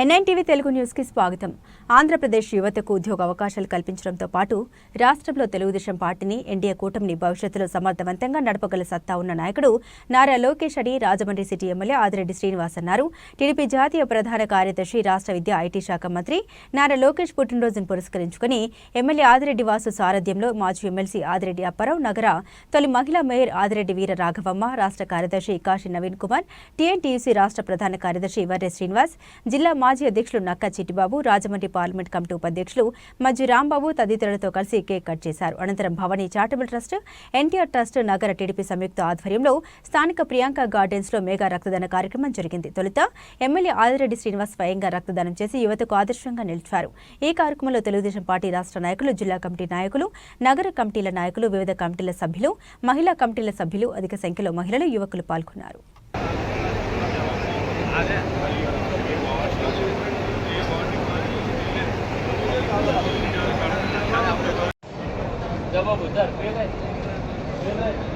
NITV Telugu న్యూస్కి స్వాగతం. ఆంధ్రప్రదేశ్ యువతకు ఉద్యోగ అవకాశాలు కల్పించడంతో పాటు రాష్ట్రంలో తెలుగుదేశం పార్టీని ఎన్డీఏ కూటమిని భవిష్యత్తులో సమర్థవంతంగా నడపగల సత్తా ఉన్న నాయకుడు నారా లోకేష్ అని రాజమండ్రి సిటీ ఎమ్మెల్యే ఆదిరెడ్డి శ్రీనివాస్ అన్నారు. టీడీపీ జాతీయ ప్రధాన కార్యదర్శి రాష్ట్ర విద్యా ఐటీ శాఖ మంత్రి నారా లోకేష్ పుట్టినరోజును పురస్కరించుకుని ఎమ్మెల్యే ఆదిరెడ్డి వాసు సారథ్యంలో మాజీ ఎమ్మెల్సీ ఆదిరెడ్డి అప్పారావు నగర తొలి మహిళా మేయర్ ఆదిరెడ్డి వీర రాఘవమ్మ రాష్ట్ర కార్యదర్శి కాశీ నవీన్ కుమార్ టీఎన్టీయూసీ రాష్ట్ర ప్రధాన కార్యదర్శి ఇవర్రే శ్రీనివాస్ జిల్లా మాజీ అధ్యక్షులు నక్క చిట్టిబాబు రాజమండ్రి పార్లమెంట్ కమిటీ ఉపాధ్యక్షులు మజ్జి రాంబాబు తదితరులతో కలిసి కేక్ కట్ చేశారు. అనంతరం Bhavani charitable trust NTR trust నగర టీడీపీ సంయుక్త ఆధ్వర్యంలో స్థానిక ప్రియాంక గార్డెన్స్లో మెగా రక్తదాన కార్యక్రమం జరిగింది. తొలుత ఎమ్మెల్యే ఆదిరెడ్డి శ్రీనివాస్ స్వయంగా రక్తదానం చేసి యువతకు ఆదర్శంగా నిలిచారు. ఈ కార్యక్రమంలో తెలుగుదేశం పార్టీ రాష్ట్ర నాయకులు జిల్లా కమిటీ నాయకులు నగర కమిటీల నాయకులు వివిధ కమిటీల సభ్యులు మహిళా కమిటీల సభ్యులు అధిక సంఖ్యలో మహిళలు యువకులు పాల్గొన్నారు. Tamam mı? Ver. Ver. Ver.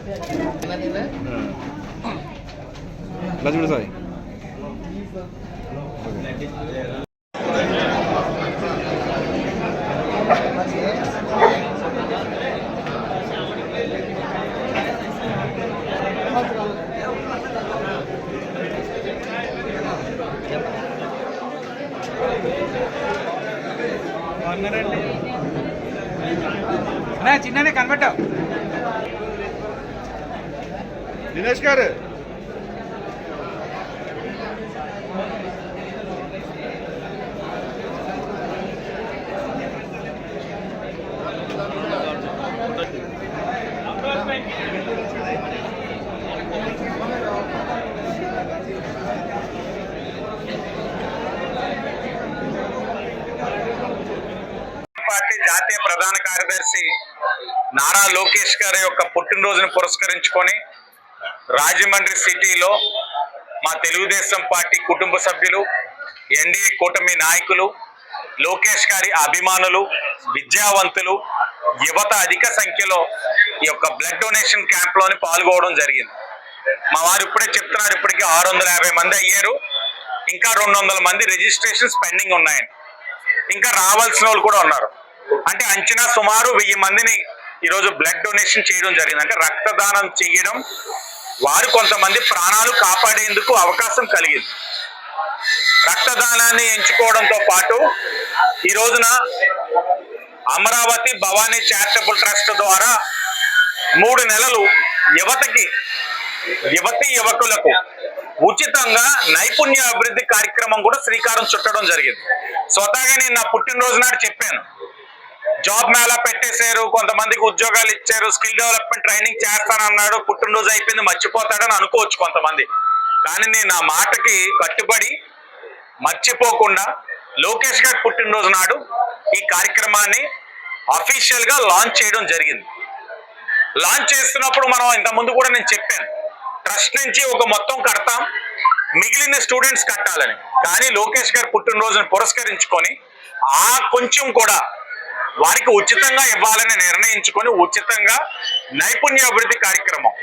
ఎక్కడ దగ్గర నుంచి అలాగే ఇలా చూడు సాయి చిన్ననే కనబట్టావు దినేష్ గారు. పార్టీ జాతీయ ప్రధాన కార్యదర్శి నారా లోకేష్ గారి యొక్క పుట్టినరోజును పురస్కరించుకొని రాజమండ్రి సిటీలో మా తెలుగుదేశం పార్టీ కుటుంబ సభ్యులు ఎన్డీఏ కూటమి నాయకులు లోకేష్ గారి అభిమానులు విద్యావంతులు యువత అధిక సంఖ్యలో ఈ యొక్క బ్లడ్ డొనేషన్ క్యాంప్లోని పాల్గొవడం పాల్గొనడం జరిగింది. మా వారు ఇప్పుడే చెప్తున్నారు ఇప్పటికి ఆరు వందల యాభై మంది అయ్యారు. ఇంకా రెండు వందల మంది రిజిస్ట్రేషన్స్ పెండింగ్ ఉన్నాయండి. ఇంకా రావాల్సిన వాళ్ళు కూడా ఉన్నారు. అంటే అంచనా సుమారు వెయ్యి మందిని ఈరోజు బ్లడ్ డొనేషన్ చేయడం జరిగింది. అంటే రక్తదానం చేయడం వారు కొంతమంది ప్రాణాలు కాపాడేందుకు అవకాశం కలిగింది. రక్తదానాన్ని ఎంచుకోవడంతో పాటు ఈ రోజున అమరావతి భవానీ చారిటబుల్ ట్రస్ట్ ద్వారా మూడు నెలలు యువతకి యువతి యువకులకు ఉచితంగా నైపుణ్య అభివృద్ధి కార్యక్రమం కూడా శ్రీకారం చుట్టడం జరిగింది. స్వతహాగా నేను నా పుట్టినరోజు నాడు చెప్పాను. జాబ్ మేళా పెట్టేశారు కొంతమందికి ఉద్యోగాలు ఇచ్చారు స్కిల్ డెవలప్మెంట్ ట్రైనింగ్ చేస్తానన్నాడు పుట్టినరోజు అయిపోయింది మర్చిపోతాడని అనుకోవచ్చు కొంతమంది. కానీ నేను నా మాటకి కట్టుబడి మర్చిపోకుండా లోకేష్ గారి పుట్టినరోజు నాడు ఈ కార్యక్రమాన్ని అఫీషియల్గా లాంచ్ చేయడం జరిగింది. లాంచ్ చేస్తున్నప్పుడు మనం ఇంతకుముందు కూడా నేను చెప్పాను ట్రస్ట్ నుంచి ఒక మొత్తం కడతాం మిగిలిన స్టూడెంట్స్ కట్టాలని. కానీ లోకేష్ గారి పుట్టినరోజును పురస్కరించుకొని ఆ కొంచెం కూడా వారికి ఉచితంగా ఇవ్వాలని నిర్ణయించుకొని ఉచితంగా నైపుణ్య అభివృద్ధి కార్యక్రమం.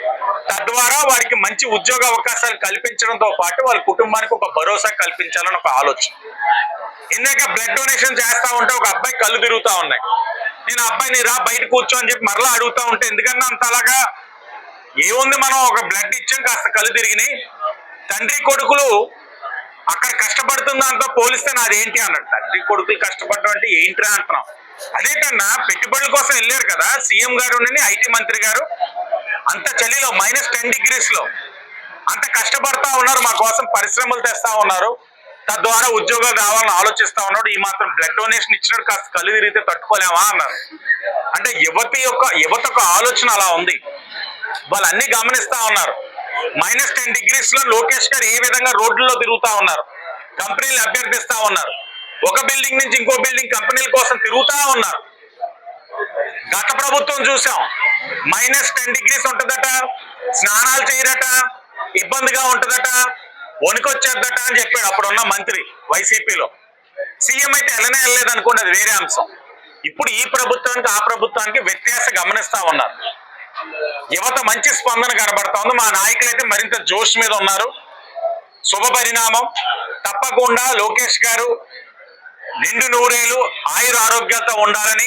తద్వారా వారికి మంచి ఉద్యోగ అవకాశాలు కల్పించడంతో పాటు వాళ్ళ కుటుంబానికి ఒక భరోసా కల్పించాలని ఒక ఆలోచన. ఇందాక బ్లడ్ డొనేషన్ చేస్తా ఉంటే ఒక అబ్బాయి కళ్ళు తిరుగుతా ఉన్నాయి. నేను అబ్బాయిని రా బయట కూర్చో అని చెప్పి మరలా అడుగుతా ఉంటే ఎందుకన్నా అంత అలాగా? ఏముంది మనం ఒక బ్లడ్ ఇచ్చాం కాస్త కళ్ళు తిరిగినాయి. తండ్రి కొడుకులు అక్కడ కష్టపడుతున్న దాంతో పోలిస్తే నాదేంటి? అన్నట్టు తండ్రి కొడుకులు కష్టపడడం అంటే ఏంట్రా? అంటున్నాం. అదేంటన్నా పెట్టుబడుల కోసం వెళ్ళారు కదా సీఎం గారు ఐటీ మంత్రి గారు. అంత చలిలో మైనస్ టెన్ డిగ్రీస్లో. అంత కష్టపడతా ఉన్నారు మా కోసం పరిశ్రమలు తెస్తా ఉన్నారు. తద్వారా ఉద్యోగాలు రావాలని ఆలోచిస్తా ఉన్నాడు. ఈ మాత్రం బ్లడ్ డొనేషన్ ఇచ్చినట్టు కాస్త కళ్ళు తిరిగితే తట్టుకోలేమా అన్నారు. అంటే యువతి యొక్క యువత యొక్క ఆలోచన అలా ఉంది. వాళ్ళు అన్ని గమనిస్తా ఉన్నారు. మైనస్ టెన్ డిగ్రీస్లో లోకేష్ గారు ఏ విధంగా రోడ్లలో తిరుగుతా ఉన్నారు. కంపెనీలు అభ్యర్థిస్తా ఉన్నారు. ఒక బిల్డింగ్ నుంచి ఇంకో బిల్డింగ్ కంపెనీల కోసం తిరుగుతా ఉన్నారు. గత ప్రభుత్వం చూసాం. మైనస్ టెన్ డిగ్రీస్ ఉంటుందట స్నానాలు చేయరట ఇబ్బందిగా ఉంటుందట వణుకొచ్చేద్దట అని చెప్పాడు అప్పుడున్న మంత్రి వైసీపీలో. సీఎం అయితే వెళ్ళనే వెళ్ళలేదు అనుకోండి అది వేరే అంశం. ఇప్పుడు ఈ ప్రభుత్వానికి ఆ ప్రభుత్వానికి వ్యత్యాస గమనిస్తా ఉన్నారు. యువత మంచి స్పందన కనబడతా ఉంది. మా నాయకులు అయితే మరింత జోష్ మీద ఉన్నారు. శుభ పరిణామం తప్పకుండా లోకేష్ గారు నిండు నూరేళ్ళు ఆయుర ఆరోగ్యాలతో ఉండాలని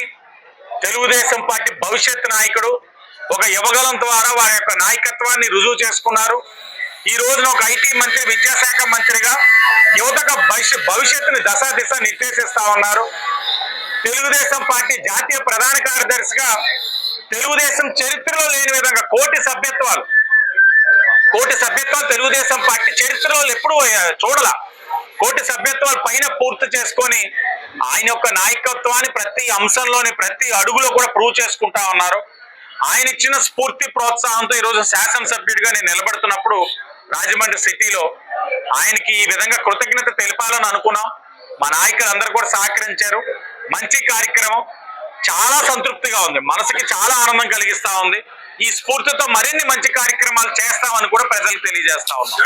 తెలుగుదేశం పార్టీ భవిష్యత్ నాయకుడు ఒక యువగలం ద్వారా వారి యొక్క నాయకత్వాన్ని రుజువు చేసుకున్నారు. ఈ రోజున ఒక ఐటీ మంత్రి విద్యాశాఖ మంత్రిగా యువతకు భవిష్య- భవిష్యత్తుని దశ దిశ నిర్దేశిస్తా ఉన్నారు. తెలుగుదేశం పార్టీ జాతీయ ప్రధాన కార్యదర్శిగా తెలుగుదేశం చరిత్రలో లేని విధంగా కోటి సభ్యత్వాలు కోటి సభ్యత్వాలు తెలుగుదేశం పార్టీ చరిత్రలో ఎప్పుడూ చూడాల. కోటి సభ్యత్వాలు పైన పూర్తి చేసుకొని ఆయన యొక్క నాయకత్వాన్ని ప్రతి అంశంలోని ప్రతి అడుగులో కూడా ప్రూవ్ చేసుకుంటా ఉన్నారు. ఆయన ఇచ్చిన స్ఫూర్తి ప్రోత్సాహంతో ఈరోజు శాసనసభ్యుడిగా నేను నిలబడుతున్నప్పుడు రాజమండ్రి సిటీలో ఆయనకి ఈ విధంగా కృతజ్ఞత తెలిపాలని అనుకున్నాం. మా నాయకులందరూ కూడా సహకరించారు. మంచి కార్యక్రమం. చాలా సంతృప్తిగా ఉంది. మనసుకి చాలా ఆనందం కలిగిస్తా ఉంది. ఈ స్ఫూర్తితో మరిన్ని మంచి కార్యక్రమాలు చేస్తామని కూడా ప్రజలకు తెలియజేస్తా ఉన్నాం.